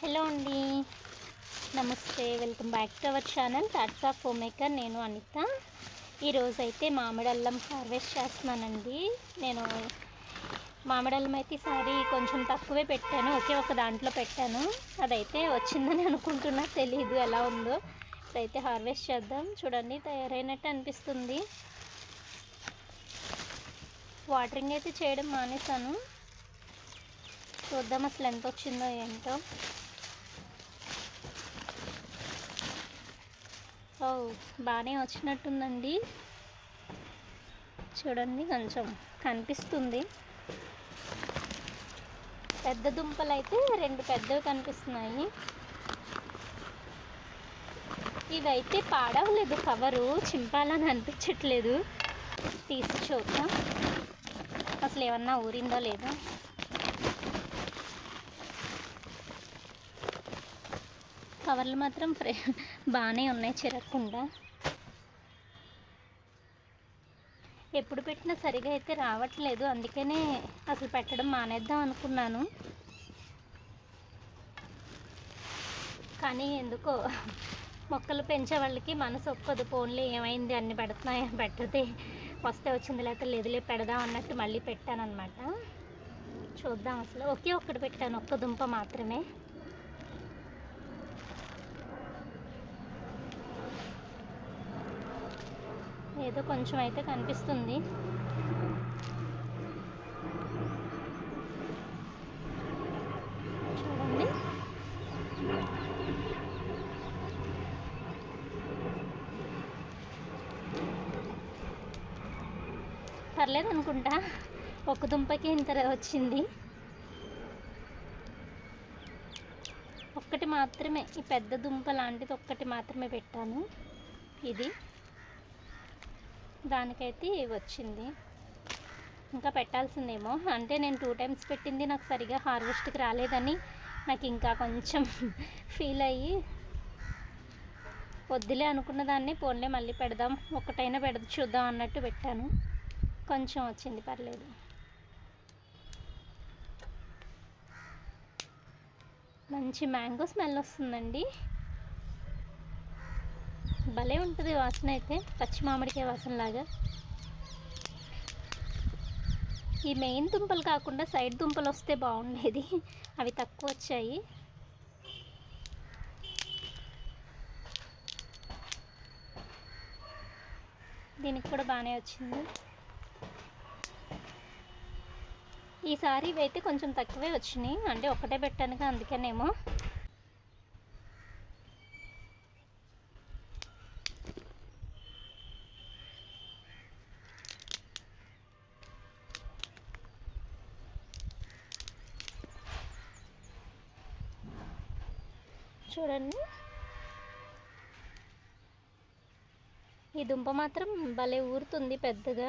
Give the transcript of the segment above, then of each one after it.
Hello అండి. నమస్తే welcome back to our channel. Thoughts of home maker నేను అనిత. ఈరోజు అయితే మామిడి అల్లం హార్వెస్ట్ చేస్తున్నానండి. నేను మామిడి అల్లం అయితే ఈసారి కొంచెం తక్కువే పెట్టాను. ఒకే ఒక దాంట్లో పెట్టాను. అదైతే వచ్చిందని అనుకుంటున్నా. తెలీదు ఎలా ఉందో. ఇప్పుడైతే హార్వెస్ట్ చేద్దాం. చూడండి తయారైనట్టు అనిపిస్తుంది. వాటరింగ్ అయితే చేయడం మానేశాను. చూద్దాం అసలు ఎంత వచ్చిందో ఏంటో. ఓ బాగానే వచ్చినట్టుందండి. చూడండి కొంచెం కనిపిస్తుంది. పెద్ద దుంపలు అయితే రెండు పెద్దవి కనిపిస్తున్నాయి. ఇవైతే పాడవలేదు కవరు చింపాలని అనిపించట్లేదు. తీసి చూద్దాం. అసలు ఏమన్నా ఊరిందో లేదో. కవర్లు మాత్రం ఫ్రె బాగానే ఉన్నాయి చిరగకుండా. ఎప్పుడు పెట్టినా సరిగా అయితే రావట్లేదు. అందుకనే అసలు పెట్టడం మానేద్దాం అనుకున్నాను. కానీ ఎందుకో మొక్కలు పెంచే వాళ్ళకి మనసు ఒప్పదు. ఫోన్లో ఏమైంది? అన్ని పెడుతున్నాయి? పెట్టదే వస్తే వచ్చింది లేకపోతే లేదులే పెడదాం అన్నట్టు మళ్ళీ పెట్టాను అనమాట చూద్దాం అసలు. ఒకే ఒక్కటి పెట్టాను ఒక్క దుంప మాత్రమే. ఏదో కొంచెం అయితే కనిపిస్తుంది. చూడండి. పర్లేదు అనుకుంటా. ఒక దుంపకి ఇంత వచ్చింది. ఒక్కటి మాత్రమే ఈ పెద్ద దుంప లాంటిది ఒక్కటి మాత్రమే పెట్టాను. ఇది. దానికైతే వచ్చింది. ఇంకా పెట్టాల్సిందేమో. అంటే నేను టూ టైమ్స్ పెట్టింది నాకు సరిగా హార్వెస్ట్కి రాలేదని నాకు ఇంకా కొంచెం ఫీల్ అయ్యి వద్దులే అనుకున్న దాన్ని పోన్లే మళ్ళీ పెడదాం ఒకటైనా పెడ చూద్దాం అన్నట్టు పెట్టాను. కొంచెం వచ్చింది పర్లేదు. మంచి మ్యాంగో స్మెల్ వస్తుందండి. భలే ఉంటుంది వాసన అయితే పచ్చి మామిడికాయ వాసన లాగా ఈ మెయిన్ దుంపలు కాకుండా సైడ్ దుంపలు వస్తే బాగుండేది. అవి తక్కువ వచ్చాయి. దీనికి కూడా బాగానే వచ్చింది. ఈసారి ఇవైతే కొంచెం తక్కువే వచ్చినాయి. అంటే ఒకటే పెట్టానుగా అందుకనేమో. చూడండి. ఈ దుంప మాత్రం భలే ఊరుతుంది పెద్దగా.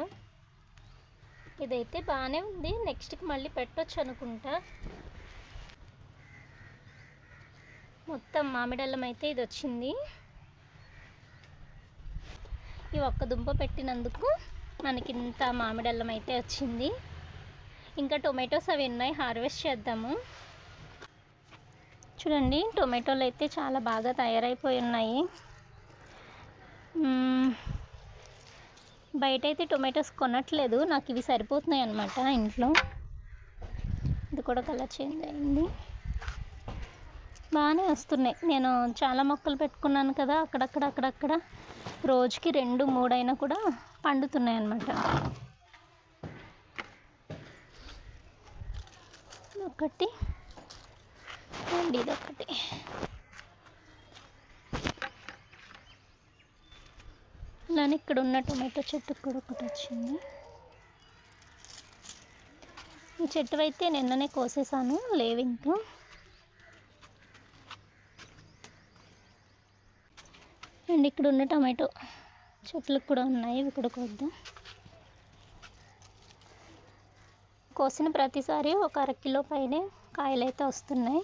ఇదైతే బాగానే ఉంది. నెక్స్ట్కి మళ్ళీ పెట్టొచ్చు అనుకుంటా. మొత్తం మామిడల్లం అయితే ఇది వచ్చింది ఈ ఒక్క దుంప పెట్టినందుకు మనకి ఇంత మామిడల్లం అయితే వచ్చింది. ఇంకా టొమాటోస్ అవి ఉన్నాయి హార్వెస్ట్ చేద్దాము. చూడండి టొమాటోలు అయితే చాలా బాగా తయారైపోయి ఉన్నాయి. బయట అయితే టొమాటోస్ కొనట్లేదు నాకు ఇవి సరిపోతున్నాయి అన్నమాట ఇంట్లో. ఇది కూడా కలర్ చేంజ్ అయింది. బాగానే వస్తున్నాయి. నేను చాలా మొక్కలు పెట్టుకున్నాను కదా అక్కడక్కడ అక్కడక్కడ. రోజుకి రెండు మూడైనా కూడా పండుతున్నాయి అన్నమాట. ఒకటి అండ్ ఇదొకటి అలానే ఇక్కడ ఉన్న టొమాటో చెట్టుకు కూడా ఒకటి వచ్చింది. ఈ చెట్టు అయితే నిన్ననే కోసేసాను లేవు ఇంకా. అండ్ ఇక్కడ ఉన్న టమాటో చెట్లకు కూడా ఉన్నాయి ఇవి కూడా కొద్దాం. కోసిన ప్రతిసారి ఒక అర కిలో పైనే కాయలు అయితే వస్తున్నాయి.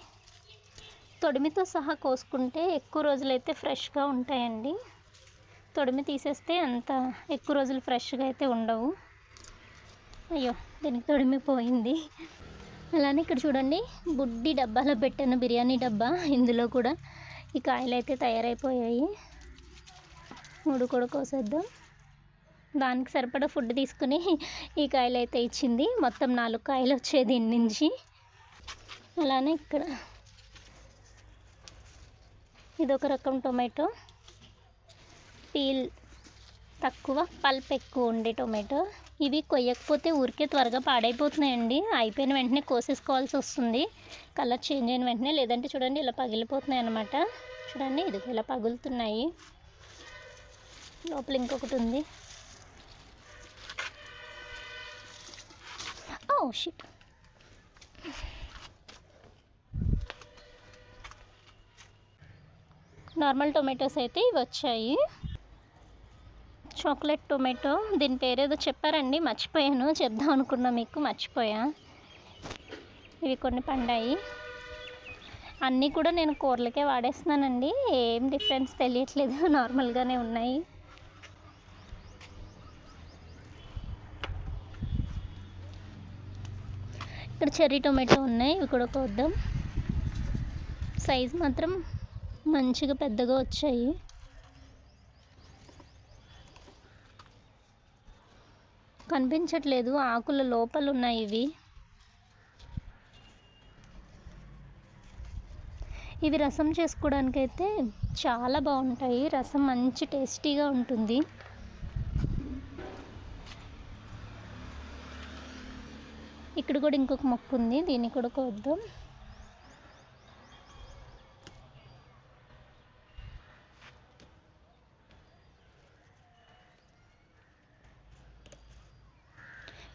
తొడిమితో సహా కోసుకుంటే ఎక్కువ రోజులైతే ఫ్రెష్గా ఉంటాయండి. తొడిమి తీసేస్తే అంత ఎక్కువ రోజులు ఫ్రెష్గా అయితే ఉండవు. అయ్యో దీనికి తొడిమి పోయింది. అలానే ఇక్కడ చూడండి బుడ్డి డబ్బాలో పెట్టిన బిర్యానీ డబ్బా ఇందులో కూడా ఈ కాయలు అయితే తయారైపోయాయి. మూడు కూడా కోసేద్దాం. దానికి సరిపడా ఫుడ్ తీసుకుని ఈ కాయలు అయితే ఇచ్చింది. మొత్తం నాలుగు కాయలు వచ్చాయి దీని నుంచి. అలానే ఇక్కడ ఇదొక రకం టొమాటో. పీల్ తక్కువ పల్ప్ ఎక్కువ ఉండే టొమాటో. ఇవి కొయ్యకపోతే ఊరికే త్వరగా పాడైపోతున్నాయండి. అయిపోయిన వెంటనే కోసేసుకోవాల్సి వస్తుంది. కలర్ చేంజ్ అయిన వెంటనే లేదంటే చూడండి ఇలా పగిలిపోతున్నాయి అన్నమాట. చూడండి ఇది ఇలా పగులుతున్నాయి. లోపల ఇంకొకటి ఉంది. Oh shit. నార్మల్ టొమాటోస్ అయితే ఇవి వచ్చాయి. చాక్లెట్ టొమాటో దీని పేరేదో చెప్పారండి మర్చిపోయాను చెప్దాం అనుకున్నా మీకు మర్చిపోయా. ఇవి కొన్ని పండాయి. అన్నీ కూడా నేను కూరలకే వాడేస్తున్నానండి ఏం డిఫరెన్స్ తెలియట్లేదు నార్మల్గానే ఉన్నాయి. ఇక్కడ చెర్రీ టొమాటో ఉన్నాయి ఇవి కూడా కోద్దాం. సైజ్ మాత్రం మంచిగా పెద్దగా వచ్చాయి. కనిపించట్లేదు ఆకుల లోపల ఉన్నాయి ఇవి. ఇవి రసం చేసుకోవడానికైతే చాలా బాగుంటాయి. రసం మంచి టేస్టీగా ఉంటుంది. ఇక్కడ కూడా ఇంకొక మొక్క ఉంది. దీన్ని కూడా కోద్దాం.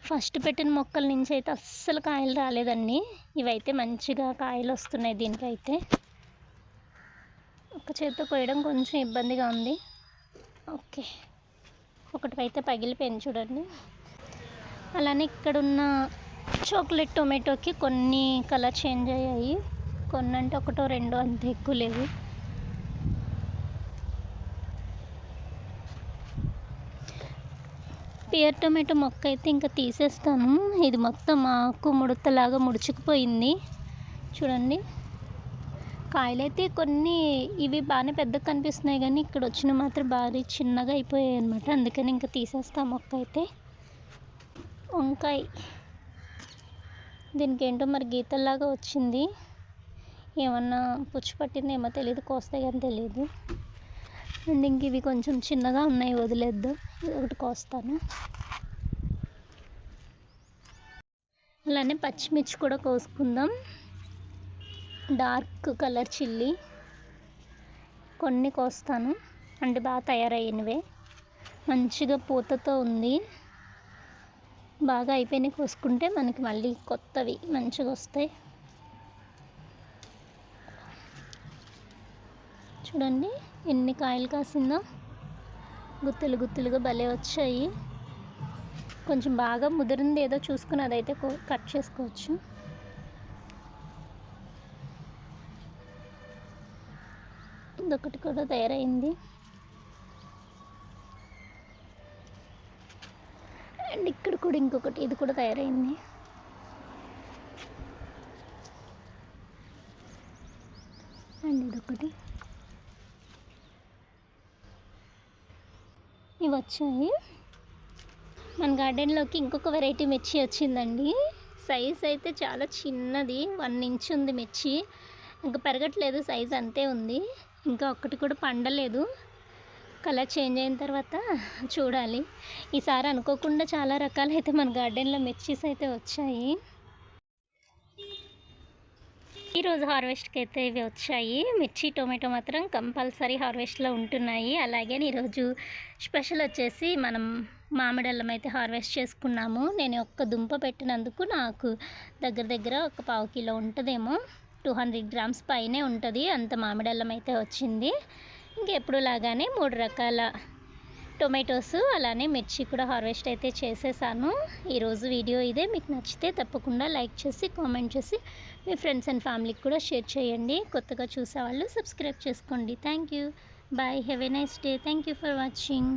ఫస్ట్ పెట్టిన మొక్కల నుంచి అయితే అస్సలు కాయలు రాలేదండి. ఇవైతే మంచిగా కాయలు వస్తున్నాయి దీనికైతే. ఒక చేత్తో కోయడం కొంచెం ఇబ్బందిగా ఉంది. ఓకే. ఒకటి అయితే పగిలిపోయింది చూడండి. అలానే ఇక్కడున్న చాక్లెట్ టొమాటోకి కొన్ని కలర్ చేంజ్ అయ్యాయి. కొన్ని అంటే ఒకటో రెండో అంత ఎక్కువ లేవు. పియర్ టొమాటో మొక్క అయితే ఇంకా తీసేస్తాను. ఇది మొత్తం ఆకు ముడతలాగా ముడుచుకుపోయింది. చూడండి. కాయలైతే కొన్ని ఇవి బాగానే పెద్దగా కనిపిస్తున్నాయి కానీ ఇక్కడ వచ్చిన మాత్రం భారీ చిన్నగా అయిపోయాయి అనమాట అందుకని ఇంకా తీసేస్తాం మొక్క అయితే. వంకాయ. దీనికి ఏంటో మరి గీతల్లాగా వచ్చింది. ఏమన్నా పుచ్చు పట్టిందేమో తెలియదు కోస్తే కానీ తెలియదు అండ్ ఇంక ఇవి కొంచెం చిన్నగా ఉన్నాయి వదిలేద్దాం. ఒకటి కోస్తాను. అలానే పచ్చిమిర్చి కూడా కోసుకుందాం. Dark colour chilli. కొన్ని కోస్తాను. అంటే బాగా తయారయ్యినవే. మంచిగా పూతతో ఉంది. బాగా అయిపోయినాయి కోసుకుంటే మనకి మళ్ళీ కొత్తవి మంచిగా వస్తాయి. చూడండి ఎన్ని కాయలు కాసిందో. గుత్తులు గుత్తులుగా భలే వచ్చాయి. కొంచెం బాగా ముదిరింది ఏదో చూసుకుని అదైతే కట్ చేసుకోవచ్చు. ఇదొకటి కూడా తయారైంది. అండ్ ఇక్కడ కూడా ఇంకొకటి ఇది కూడా తయారైంది. అండ్ ఇదొకటి. వచ్చాయి. మన గార్డెన్లోకి ఇంకొక వెరైటీ మిర్చి వచ్చిందండి. సైజ్ అయితే చాలా చిన్నది వన్ ఇంచ్ ఉంది మిర్చి. ఇంకా పెరగట్లేదు సైజ్ అంతే ఉంది. ఇంకా ఒక్కటి కూడా పండలేదు. కలర్ చేంజ్ అయిన తర్వాత చూడాలి. ఈసారి అనుకోకుండా చాలా రకాలైతే మన గార్డెన్లో మిర్చీస్ అయితే వచ్చాయి. ఈరోజు హార్వెస్ట్కి అయితే ఇవి వచ్చాయి. మిర్చి టొమాటో మాత్రం కంపల్సరీ హార్వెస్ట్లో ఉంటున్నాయి. అలాగే ఈరోజు స్పెషల్ వచ్చేసి మనం మామిడి అల్లం అయితే హార్వెస్ట్ చేసుకున్నాము. నేను ఒక్క దుంప పెట్టినందుకు నాకు దగ్గర దగ్గర ఒక పావు కిలో ఉంటుందేమో. టూ హండ్రెడ్ గ్రామ్స్ పైనే ఉంటుంది. అంత మామిడి అల్లం అయితే వచ్చింది. ఇంకెప్పుడు లాగానే మూడు రకాల టొమాటోస్ అలానే మిర్చి కూడా హార్వెస్ట్ అయితే చేసేసాను. ఈరోజు వీడియో ఇదే. మీకు నచ్చితే తప్పకుండా లైక్ చేసి కామెంట్ చేసి మీ ఫ్రెండ్స్ అండ్ ఫ్యామిలీకి కూడా షేర్ చేయండి. కొత్తగా చూసేవాళ్ళు సబ్స్క్రైబ్ చేసుకోండి. Thank you. Bye. Have a nice day. Thank you for watching.